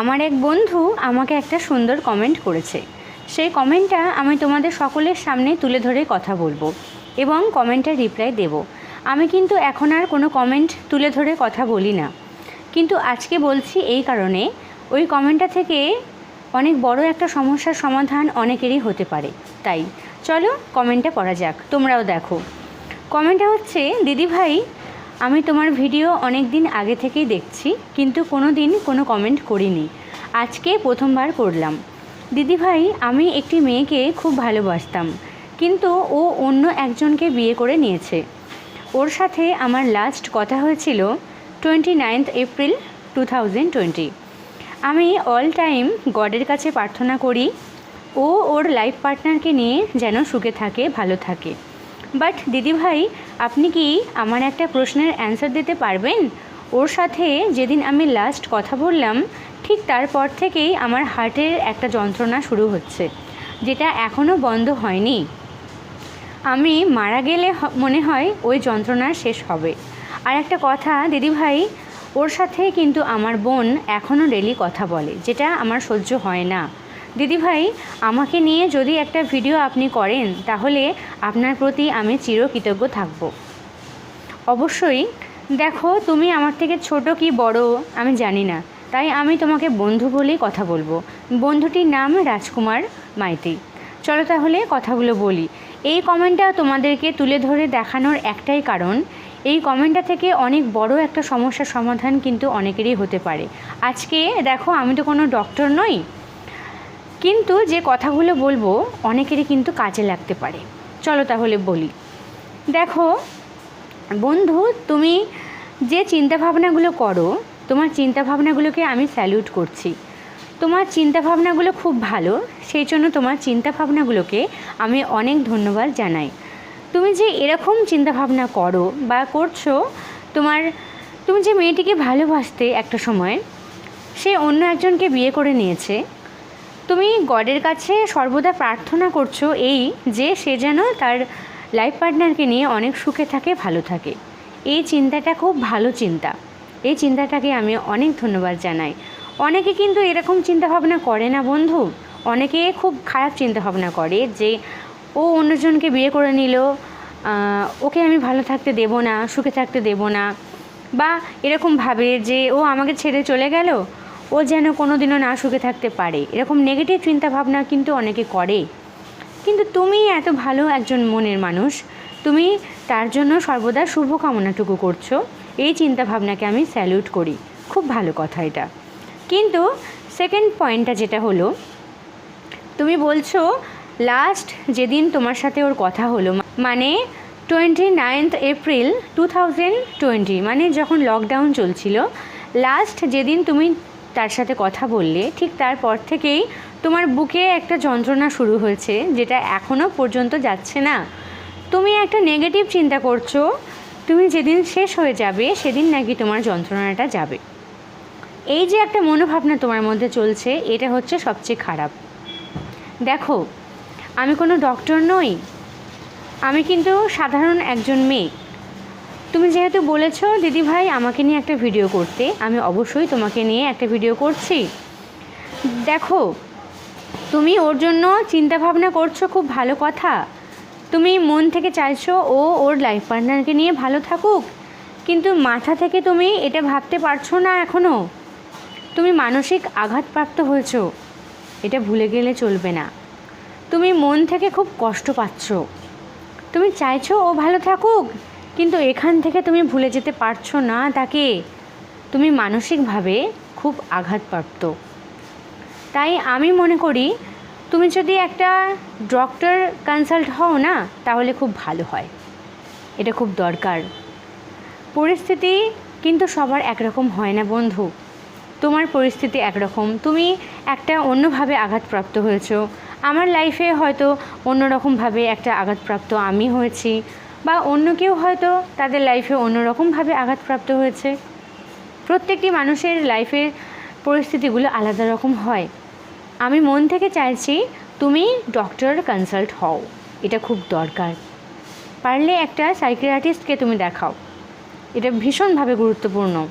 আমার এক বন্ধু আমাকে একটা সুন্দর কমেন্ট করেছে। সেই কমেন্টটা আমি তোমাদের সকলের সামনে তুলে ধরে কথা বলব এবং কমেন্টের রিপ্লাই দেব। আমি কিন্তু এখন আর কোনো কমেন্ট তুলে ধরে কথা বলি না। কিন্তু আজকে বলছি এই কারণে, ওই কমেন্টটা থেকে অনেক বড় একটা সমস্যার সমাধান অনেকেরই হতে পারে। তাই চলো কমেন্টটা পড়া যাক, তোমরাও দেখো। কমেন্টটা হচ্ছে, দিদি ভাই আমি তোমার ভিডিও অনেক দিন আগে থেকেই দেখছি, কিন্তু কোনো দিন কোনো কমেন্ট করিনি। আজকে প্রথমবার করলাম। দিদি ভাই, আমি একটি মেয়েকে খুব ভালোবাসতাম, কিন্তু ও অন্য একজনকে বিয়ে করে নিয়েছে। ওর সাথে আমার লাস্ট কথা হয়েছিল twenty ninth April two thousand twenty আমি অল টাইম গডের কাছে প্রার্থনা করি, ও ওর লাইফ পার্টনারকে নিয়ে যেন সুখে থাকে, ভালো থাকে। বাট দিদিভাই আপনি কি আমার একটা প্রশ্নের অ্যান্সার দিতে পারবেন? ওর সাথে যেদিন আমি লাস্ট কথা বললাম, ঠিক তারপর থেকেই আমার হার্টের একটা যন্ত্রণা শুরু হচ্ছে, যেটা এখনও বন্ধ হয়নি। আমি মারা গেলে মনে হয় ওই যন্ত্রণা শেষ হবে। আর একটা কথা দিদিভাই ওর সাথে কিন্তু আমার বোন এখনও ডেলি কথা বলে, যেটা আমার সহ্য হয় না। দিদিভাই, আমাকে নিয়ে যদি একটা ভিডিও আপনি করেন, তাহলে আপনার প্রতি আমি চিরকৃতজ্ঞ থাকব। অবশ্যই, দেখো তুমি আমার থেকে ছোট কি বড়, আমি জানি না। তাই আমি তোমাকে বন্ধু বলেই কথা বলব। বন্ধুটির নাম রাজকুমার মাইতি। চলো তাহলে কথাগুলো বলি। এই কমেন্টটা তোমাদেরকে তুলে ধরে দেখানোর একটাই কারণ, এই কমেন্টটা থেকে অনেক বড় একটা সমস্যার সমাধান কিন্তু অনেকেরই হতে পারে। আজকে দেখো আমি তো কোনো ডক্টর নই। কিন্তু যে কথাগুলো বলব অনেকেরই কিন্তু কাজে লাগতে পারে। চলো তাহলে বলি। দেখো, বন্ধু, তুমি যে চিন্তাভাবনাগুলো করো, তোমার চিন্তাভাবনাগুলোকে আমি স্যালিউট করছি। তোমার চিন্তাভাবনাগুলো খুব ভালো, সেই জন্য তোমার চিন্তাভাবনাগুলোকে আমি অনেক ধন্যবাদ জানাই। তুমি যে এরকম চিন্তাভাবনা করো বা করছ, তোমার, তুমি যে মেয়েটিকে ভালোবাসতে একটা সময়, সে অন্য একজনকে বিয়ে করে নিয়েছে তুমি গডের কাছে সর্বদা প্রার্থনা করছ এই যে সে যেন তার লাইফ পার্টনারকে নিয়ে অনেক সুখে থাকে, ভালো থাকে। এই চিন্তাটা খুব ভালো চিন্তা। এই চিন্তাটাকে আমি অনেক ধন্যবাদ জানাই। অনেকে কিন্তু এরকম চিন্তাভাবনা করে না বন্ধু। অনেকে খুব খারাপ চিন্তাভাবনা করে যে ও অন্যজনকে বিয়ে করে নিল ওকে আমি ভালো থাকতে দেব না, সুখে থাকতে দেব না। বা এরকম ভাবে যে ও আমাকে ছেড়ে চলে গেল ও যেন কোনো দিনও না সুখে থাকতে পারে। এরকম নেগেটিভ চিন্তাভাবনা কিন্তু অনেকে করে। কিন্তু তুমি এত ভালো একজন মনের মানুষ, তুমি তার জন্য সর্বদা শুভকামনাটুকু করছ। এই চিন্তাভাবনাকে আমি স্যালিউট করি। খুব ভালো কথা এটা। কিন্তু সেকেন্ড পয়েন্টটা যেটা হলো, তুমি বলছো লাস্ট যেদিন তোমার সাথে ওর কথা হলো মানে twenty ninth April two thousand twenty মানে যখন লকডাউন চলছিল লাস্ট যেদিন তুমি তার সাথে কথা বললে, ঠিক তারপর থেকেই তোমার বুকে একটা যন্ত্রণা শুরু হয়েছে, যেটা এখনও পর্যন্ত যাচ্ছে না। তুমি একটা নেগেটিভ চিন্তা করছ, তুমি যেদিন শেষ হয়ে যাবে, সেদিন নাকি তোমার যন্ত্রণাটা যাবে। এই যে একটা মনোভাবনা তোমার মধ্যে চলছে, এটা হচ্ছে সবচেয়ে খারাপ। দেখো, আমি কোনো ডক্টর নই, আমি কিন্তু সাধারণ একজন মেয়ে। তুমি যেহেতু বলেছ, দিদিভাই, আমাকে নিয়ে একটা ভিডিও করতে, আমি অবশ্যই তোমাকে নিয়ে একটা ভিডিও করছি। দেখো, তুমি ওর জন্য চিন্তা ভাবনা করছ, খুব ভালো কথা। তুমি মন থেকে চাইছো ও ওর লাইফ পার্টনারকে নিয়ে ভালো থাকুক, কিন্তু মাথা থেকে তুমি এটা ভাবতে পারছ না এখনও তুমি মানসিক আঘাতপ্রাপ্ত হয়েছো, এটা ভুলে গেলে চলবে না। তুমি মন থেকে খুব কষ্ট পাচ্ছ। তুমি চাইছো ও ভালো থাকুক কিন্তু এখান থেকে তুমি ভুলে যেতে পারছ না, তাকে তুমি মানসিকভাবে খুব আঘাতপ্রাপ্ত। তাই আমি মনে করি, তুমি যদি একটা ডক্টর কনসাল্ট হও না, তাহলে খুব ভালো হয়। এটা খুব দরকার। পরিস্থিতি কিন্তু সবার একরকম হয় না বন্ধু। তোমার পরিস্থিতি একরকম। তুমি একটা অন্যভাবে আঘাতপ্রাপ্ত হয়েছো। আমার লাইফে হয়তো অন্যরকমভাবে একটা আঘাতপ্রাপ্ত আমি হয়েছি। বা অন্য কেউ হয়তো তাদের লাইফে অন্যরকমভাবে আঘাতপ্রাপ্ত হয়েছে। প্রত্যেকটি মানুষের লাইফের পরিস্থিতিগুলো আলাদা রকম হয়। আমি মন থেকে চাইছি তুমি ডক্টর কনসাল্ট হও। এটা খুব দরকার। পারলে একটা সাইকিয়াট্রিস্টকে তুমি দেখাও। এটা ভীষণভাবে গুরুত্বপূর্ণ।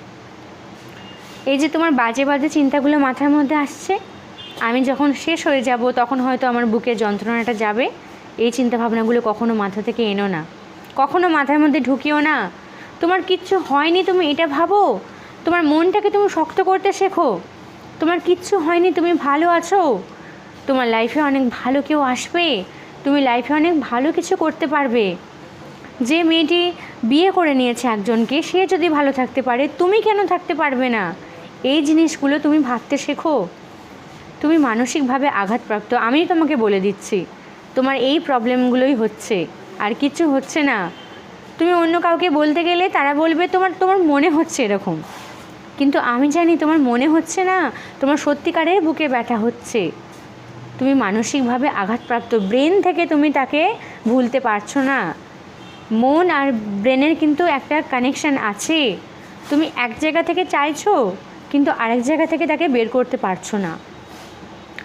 এই যে তোমার বাজে বাজে চিন্তাগুলো মাথার মধ্যে আসছে, আমি যখন শেষ হয়ে যাব তখন হয়তো আমার বুকের যন্ত্রণাটা যাবে। এই চিন্তা ভাবনাগুলো কখনো মাথা থেকে এনো না। কখনো মাথার মধ্যে ঢুকিও না। তোমার কিচ্ছু হয়নি তুমি এটা ভাবো? তোমার মনটাকে তুমি শক্ত করতে শেখো। তোমার কিচ্ছু হয়নি তুমি ভালো আছো? তোমার লাইফে অনেক ভালো কেউ আসবে? তুমি লাইফে অনেক ভালো কিছু করতে পারবে। যে মেয়েটি বিয়ে করে নিয়েছে একজনকে, সে যদি ভালো থাকতে পারে, তুমি কেন থাকতে পারবে না? এই জিনিসগুলো তুমি ভাবতে শেখো। তুমি মানসিকভাবে আঘাতপ্রাপ্ত আমি তোমাকে বলে দিচ্ছি। তোমার এই প্রবলেমগুলোই হচ্ছে। আর কিছু হচ্ছে না। তুমি অন্য কাউকে বলতে গেলে তারা বলবে, তোমার তোমার মনে হচ্ছে এরকম। কিন্তু আমি জানি তোমার মনে হচ্ছে না, তোমার সত্যিকারের বুকে ব্যথা হচ্ছে। তুমি মানসিকভাবে আঘাতপ্রাপ্ত। ব্রেন থেকে তুমি তাকে ভুলতে পারছ না। মন আর ব্রেনের কিন্তু একটা কানেকশান আছে। তুমি এক জায়গা থেকে চাইছো, কিন্তু আরেক জায়গা থেকে তাকে বের করতে পারছ না।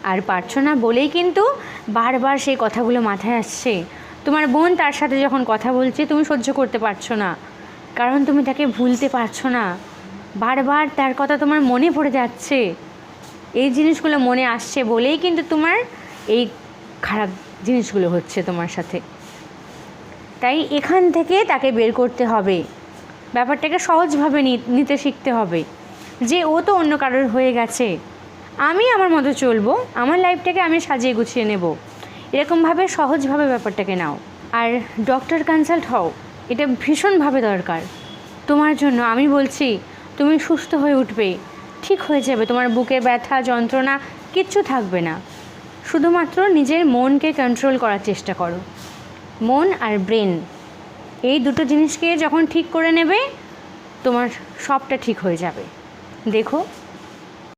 আর পারছ না বলেই কিন্তু বারবার সেই কথাগুলো মাথায় আসছে। তোমার বোন তার সাথে যখন কথা বলছে, তুমি সহ্য করতে পারছ না। কারণ তুমি তাকে ভুলতে পারছ না। বারবার তার কথা তোমার মনে পড়ে যাচ্ছে। এই জিনিসগুলো মনে আসছে বলেই কিন্তু তোমার এই খারাপ জিনিসগুলো হচ্ছে তোমার সাথে। তাই এখান থেকে তাকে বের করতে হবে। ব্যাপারটাকে সহজভাবে নিতে শিখতে হবে। যে ও তো অন্য কারোর হয়ে গেছে। আমি আমার মতো চলবো, আমার লাইফটাকে আমি সাজিয়ে গুছিয়ে নেব। এরকমভাবে সহজভাবে ব্যাপারটাকে নাও। আর ডক্টর কনসাল্ট হও, এটা ভীষণভাবে দরকার। তোমার জন্য, আমি বলছি, তুমি সুস্থ হয়ে উঠবে, ঠিক হয়ে যাবে, তোমার বুকে ব্যথা, যন্ত্রণা, কিচ্ছু থাকবে না। শুধুমাত্র নিজের মনকে কন্ট্রোল করার চেষ্টা করো। মন আর ব্রেন এই দুটো জিনিসকে যখন ঠিক করে নেবে, তোমার সবটা ঠিক হয়ে যাবে। দেখো